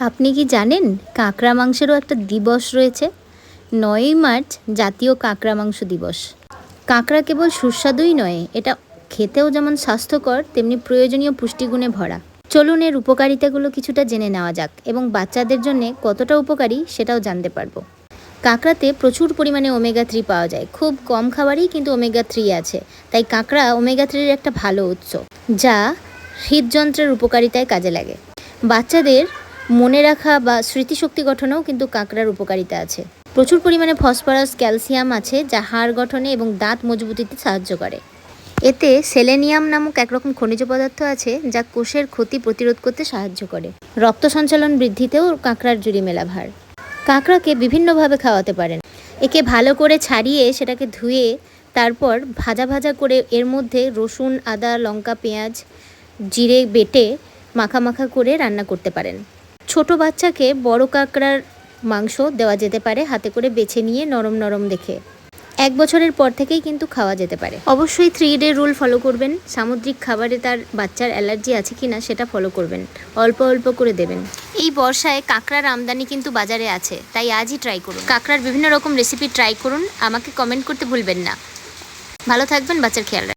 আপনি কি জানেন কাঁকড়া মাংসেরও একটা দিবস রয়েছে? নয়ই মার্চ, জাতীয় কাঁকড়া মাংস দিবস। কাঁকড়া কেবল সুস্বাদুই নয়, এটা খেতেও যেমন স্বাস্থ্যকর, তেমনি প্রয়োজনীয় পুষ্টিগুণে ভরা। চলুন এর উপকারিতাগুলো কিছুটা জেনে নেওয়া যাক এবং বাচ্চাদের জন্য কতটা উপকারী সেটাও জানতে পারব। কাঁকড়াতে প্রচুর পরিমাণে ওমেগা থ্রি পাওয়া যায়। খুব কম খাবারেই কিন্তু ওমেগা থ্রি আছে। তাই কাঁকড়া ওমেগা থ্রির একটা ভালো উৎস, যা হৃদযন্ত্রের উপকারিতায় কাজে লাগে। বাচ্চাদের মনে রাখা বা স্মৃতিশক্তি গঠনেও কিন্তু কাঁকড়ার উপকারিতা আছে। প্রচুর পরিমাণে ফসফরাস, ক্যালসিয়াম আছে যা হাড় গঠনে এবং দাঁত মজবুতিতে সাহায্য করে। এতে সেলেনিয়াম নামক একরকম খনিজ পদার্থ আছে যা কোষের ক্ষতি প্রতিরোধ করতে সাহায্য করে। রক্ত সঞ্চালন বৃদ্ধিতেও কাঁকড়ার জুড়ি মেলা ভার কাঁকড়াকে বিভিন্নভাবে খাওয়াতে পারেন। একে ভালো করে ছাড়িয়ে সেটাকে ধুয়ে তারপর ভাজা ভাজা করে এর মধ্যে রসুন, আদা, লঙ্কা, পেঁয়াজ, জিরে বেটে মাখা মাখা করে রান্না করতে পারেন। ছোট বাচ্চাকে বড় কাঁকড়ার মাংস দেওয়া যেতে পারে, হাতে করে বেছে নিয়ে নরম নরম দেখে। এক বছরের পর থেকেই কিন্তু খাওয়া যেতে পারে। অবশ্যই থ্রি ডে রুল ফলো করবেন, সামুদ্রিক খাবারে তার বাচ্চার অ্যালার্জি আছে কিনা সেটা ফলো করবেন, অল্প অল্প করে দেবেন। এই বর্ষায় কাঁকড়ার আমদানি কিন্তু বাজারে আছে, তাই আজই ট্রাই করুন। কাঁকড়ার বিভিন্ন রকম রেসিপি ট্রাই করুন, আমাকে কমেন্ট করতে ভুলবেন না। ভালো থাকবেন, বাচ্চার খেয়াল